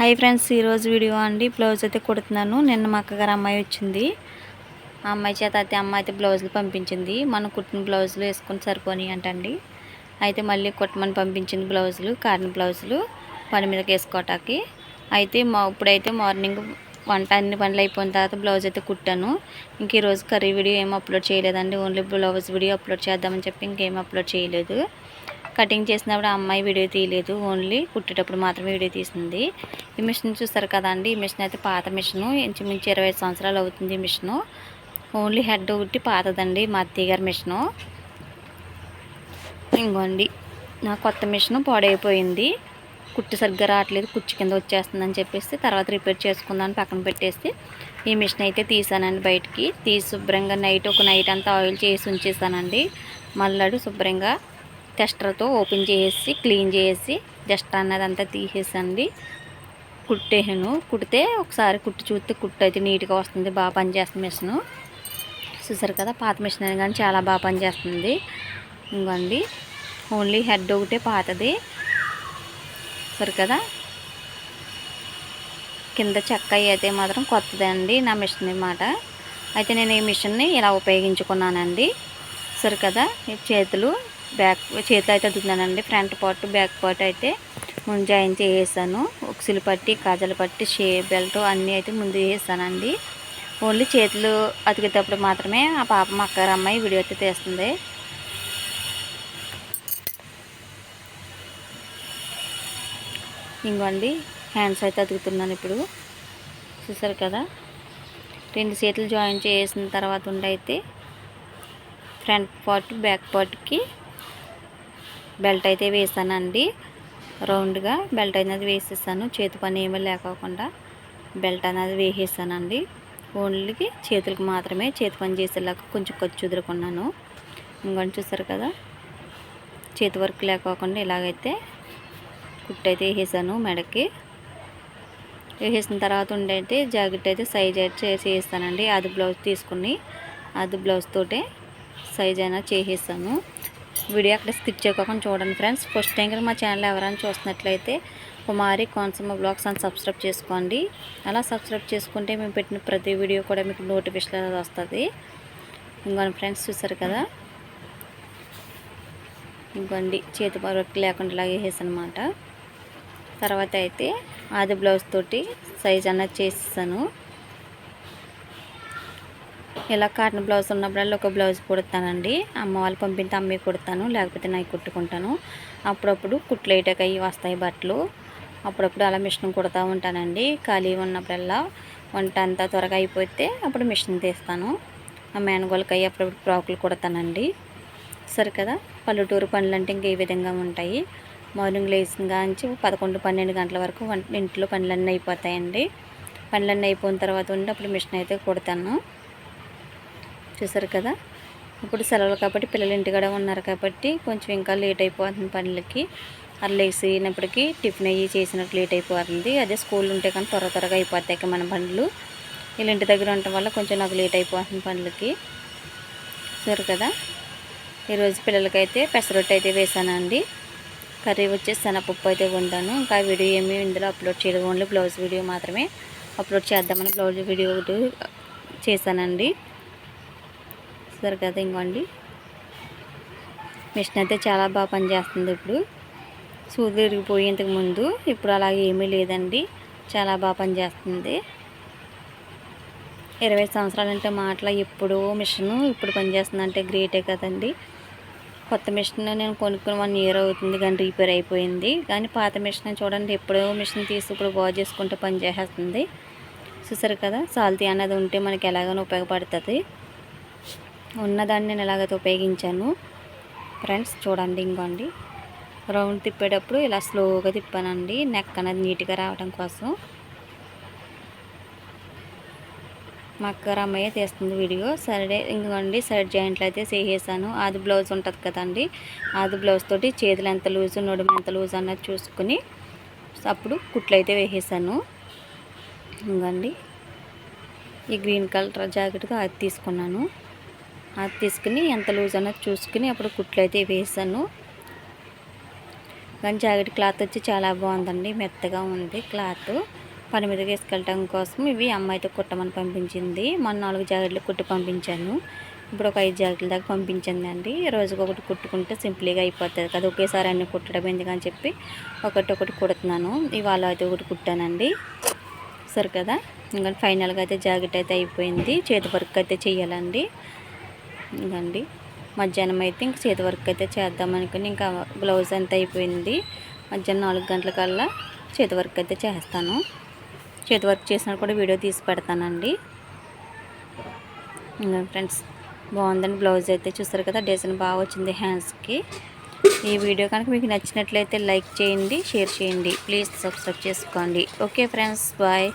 Hi friends ఈరోజు video అండి. Blouse అయితే కుడుతున్నాను. నిన్న మా అక్కగారు అమ్మాయి వచ్చింది. ఆ అమ్మాయి చేత అయితే అమ్మాయి అయితే బ్లౌజులు పంపించింది. మనం కుట్టిన బ్లౌజులు వేసుకొని సరిపోని అంటండి. అయితే మళ్ళీ కుట్టమని పంపించింది బ్లౌజులు కాటన్ బ్లౌజులు పని మీదకి వేసుకోవటానికి అయితే మా ఇప్పుడైతే మార్నింగ్ వంట అన్ని పనులు అయిపోయిన తర్వాత బ్లౌజ్ అయితే కుట్టాను. ఇంక ఈరోజు కర్రీ వీడియో ఏం అప్లోడ్ చేయలేదండి. ఓన్లీ బ్లౌజ్ వీడియో అప్లోడ్ చేద్దామని చెప్పి ఇంకేం అప్లోడ్ చేయలేదు. కటింగ్ చేసినప్పుడు ఆ అమ్మాయి వీడియో తీయలేదు ఓన్లీ కుట్టేటప్పుడు మాత్రమే వీడియో తీసింది. ఈ మిషన్ చూస్తారు కదండి ఈ మిషన్ అయితే పాత మిషను ఇంచుమించు ఇరవై సంవత్సరాలు అవుతుంది ఈ మిషను. ఓన్లీ హెడ్ ఒకటి పాతదండి మా అత్తయ్య గారి మిషను. ఇంకోండి నా కొత్త మిషన్ పాడైపోయింది. కుట్టు సరిగ్గా రావట్లేదు కుచ్చు కింద వచ్చేస్తుందని చెప్పేసి తర్వాత రిపేర్ చేసుకుందామని పక్కన పెట్టేసి ఈ మిషన్ అయితే తీసానండి బయటికి. తీసి శుభ్రంగా నైట్ ఒక నైట్ అంతా ఆయిల్ చేసి ఉంచేసానండి. మళ్ళాడు శుభ్రంగా టెస్టర్తో ఓపెన్ చేసి క్లీన్ చేసి జస్ట్ అన్నది అంతా తీసేసండి. కుట్టేసాను. కుడితే ఒకసారి కుట్టి చూస్తే కుట్టు అయితే నీట్గా వస్తుంది. బాగా పనిచేస్తుంది మిషను. చూసారు కదా పాత మిషన్ అని కానీ చాలా బాగా పనిచేస్తుంది. ఇంకోండి ఓన్లీ హెడ్ ఒకటే పాతది. సరే కదా కింద చెక్క అయితే మాత్రం కొత్తదండి నా మిషన్ అన్నమాట. అయితే నేను ఈ మిషన్ని ఇలా ఉపయోగించుకున్నానండి. సరే కదా చేతులు బ్యాక్ చేతి అయితే అతుకుతున్నానండి ఫ్రంట్ పార్ట్ బ్యాక్ పార్ట్ అయితే ముందు జాయిన్ చేసేసాను. ఉక్సులు పట్టి కాజలు పట్టి షే బెల్ట్ అన్నీ అయితే ముందు చేసానండి ఓన్లీ చేతులు అతికేటప్పుడు మాత్రమే ఆ పాప మా అక్కగారు అమ్మాయి వీడియో అయితే తీస్తుంది. ఇంకోండి హ్యాండ్స్ అయితే అతుకుతున్నాను ఇప్పుడు. చూసారు కదా? రెండు చేతులు జాయిన్ చేసిన తర్వాత ఉండైతే ఫ్రంట్ పార్ట్ బ్యాక్ పార్ట్కి బెల్ట్ అయితే వేసానండి. రౌండ్గా బెల్ట్ అనేది వేసేసాను. చేతి పని ఏమీ లేకోకుండా బెల్ట్ అనేది వేసేసానండి. ఓన్లీకి చేతులకు మాత్రమే చేతి పని చేసేలాగా కొంచెం ఖర్చు ఎదుర్కొన్నాను ఇంకొని చూసారు కదా చేతి వర్క్ లేకోకుండా ఇలాగైతే కుట్టయితే వేసేసాను మెడకి. వేసేసిన తర్వాత ఉండైతే జాకెట్ అయితే సైజ్ అయితే చేస్తానండి అది బ్లౌజ్ తీసుకుని అది బ్లౌజ్ తోటే సైజ్ అయినా చేసేసాను. వీడియో అక్కడ స్కిప్ చేయకుండా చూడండి ఫ్రెండ్స్. ఫస్ట్ టైం మా ఛానల్ ఎవరైనా చూస్తున్నట్లయితే కుమారి కోనసమ్మ బ్లాగ్స్ అని సబ్స్క్రైబ్ చేసుకోండి. అలా సబ్స్క్రైబ్ చేసుకుంటే మేము పెట్టిన ప్రతి వీడియో కూడా మీకు నోటిఫికేషన్ అనేది వస్తుంది. ఇంకోండి ఫ్రెండ్స్ చూసారు కదా? ఇంకోండి చేతి వర్క్ లేకుండా ఇలాగే వేసానమాట తర్వాత అయితే ఆది బ్లౌజ్ తోటి సైజ్ అన్నది చేసేసాను. ఇలా కాటన్ బ్లౌజ్ ఉన్నప్పుడల్లా ఒక బ్లౌజ్ కుడతానండి. అమ్మ వాళ్ళు పంపితే అమ్మే కుడతాను లేకపోతే నాకు కుట్టుకుంటాను. అప్పుడప్పుడు కుట్లు వేయటకు అవి వస్తాయి బట్టలు. అప్పుడప్పుడు అలా మిషన్ కుడతా ఉంటానండి. ఖాళీ ఉన్నప్పుడల్లా వంట అంతా త్వరగా అయిపోతే అప్పుడు మిషన్ తీస్తాను. ఆ మేనగోళ్ళకి అయ్యి అప్పుడప్పుడు ఫ్రాకులు కుడతానండి. సరే కదా? పల్లెటూరు పనులు అంటే ఇంకా ఈ విధంగా ఉంటాయి. మార్నింగ్ లేచిన కాంచి పదకొండు పన్నెండు గంటల వరకు వంట ఇంట్లో పనులన్నీ అయిపోతాయండి. పనులన్నీ అయిపోయిన తర్వాత ఉండి అప్పుడు మిషన్ అయితే కుడతాను. చూసారు కదా? ఇప్పుడు సెలవులు కాబట్టి పిల్లలు ఇంటికాడ ఉన్నారు కాబట్టి కొంచెం ఇంకా లేట్ అయిపోతుంది పనులకి. అది అయినప్పటికీ టిఫిన్ అయ్యి చేసినట్టు లేట్ అయిపోతుంది. అదే స్కూల్ ఉంటే కానీ త్వర త్వరగా అయిపోతాయి మన పనులు. వీళ్ళ ఇంటి దగ్గర ఉండటం వల్ల కొంచెం నాకు లేట్ అయిపోతుంది పనులకి. సరే కదా? ఈరోజు పిల్లలకైతే పెసరొట్టు అయితే వేసానండి. కర్రీ వచ్చేసి శనగపప్పు అయితే వండాను. ఇంకా వీడియో ఏమీ ఇందులో అప్లోడ్ చేయడం ఓన్లీ బ్లౌజ్ వీడియో మాత్రమే అప్లోడ్ చేద్దామని బ్లౌజ్ వీడియో ఒకటి చేశానండి. సరే కదా ఇంకోండి. మిషన్ అయితే చాలా బాగా పనిచేస్తుంది ఇప్పుడు. సూది విరిగిపోయేంతకు ముందు ఇప్పుడు అలాగే ఏమీ లేదండి. చాలా బాగా పనిచేస్తుంది. ఇరవై సంవత్సరాలంటే మాటల ఎప్పుడో మిషను ఇప్పుడు పనిచేస్తుంది అంటే గ్రేటే కదండి. కొత్త మిషన్ నేను కొనుక్కుని వన్ ఇయర్ అవుతుంది కానీ రిపేర్ అయిపోయింది. కానీ పాత మిషన్ చూడండి ఎప్పుడో మిషన్ తీసి ఇప్పుడు బాగు చేసుకుంటే పనిచేసేస్తుంది. చూసారు కదా సాల్తీ అనేది ఉంటే మనకి ఎలాగైనా ఉపయోగపడుతుంది. ఉన్నదాన్ని నేను ఎలాగైతే ఉపయోగించాను. ఫ్రెండ్స్ చూడండి ఇంకోండి. రౌండ్ తిప్పేటప్పుడు ఇలా స్లోగా తిప్పానండి నెక్ అనేది నీట్గా రావడం కోసం. మా అక్క రమ్మయ్య తీస్తుంది వీడియో. సరే ఇంకోండి సైడ్ జాయింట్లు అయితే చేసేసాను. అది బ్లౌజ్ ఉంటుంది కదండి అది బ్లౌజ్ తోటి చేతులు ఎంత లూజు నడుము ఎంత లూజ్ అన్నది చూసుకుని అప్పుడు కుట్లు అయితే వేసేసాను. ఇంకండి ఈ గ్రీన్ కలర్ జాకెట్గా అది తీసుకున్నాను. అది తీసుకుని ఎంత లూజ్ అన్నది చూసుకుని అప్పుడు కుట్లు అయితే వేసాను. కానీ జాకెట్ క్లాత్ వచ్చి చాలా బాగుందండి మెత్తగా ఉంది క్లాత్. పని మీద వేసుకెళ్ళటం కోసం ఇవి అమ్మాయితో కుట్టమని పంపించింది. మన నాలుగు జాకెట్లు కుట్టి పంపించాను. ఇప్పుడు ఒక ఐదు జాకెట్ల దాకా పంపించిందండి. రోజుకి ఒకటి కుట్టుకుంటే సింపుల్గా అయిపోతుంది కదా ఒకేసారి అన్ని కుట్టడం ఎందుకని చెప్పి ఒకటి ఒకటి కుడుతున్నాను. ఇవాళ అయితే ఒకటి కుట్టానండి. సరే కదా ఇంకా ఫైనల్గా అయితే జాకెట్ అయితే అయిపోయింది. చేతి వర్క్ అయితే చేయాలండి ఇదండి. మధ్యాహ్నం అయితే ఇంక చేతి వర్క్ అయితే చేద్దాం అనుకుని ఇంకా బ్లౌజ్ అంతా అయిపోయింది. మధ్యాహ్నం నాలుగు గంటల కల్లా చేతి వర్క్ అయితే చేస్తాను. చేతి వర్క్ చేసినా కూడా వీడియో తీసి పెడతానండి. ఇంకా ఫ్రెండ్స్ బాగుందండి బ్లౌజ్ అయితే. చూస్తారు కదా డిజైన్ బాగా వచ్చింది హ్యాండ్స్కి. ఈ వీడియో కనుక మీకు నచ్చినట్లయితే లైక్ చేయండి షేర్ చేయండి. ప్లీజ్ సబ్స్క్రైబ్ చేసుకోండి. Okay friends bye.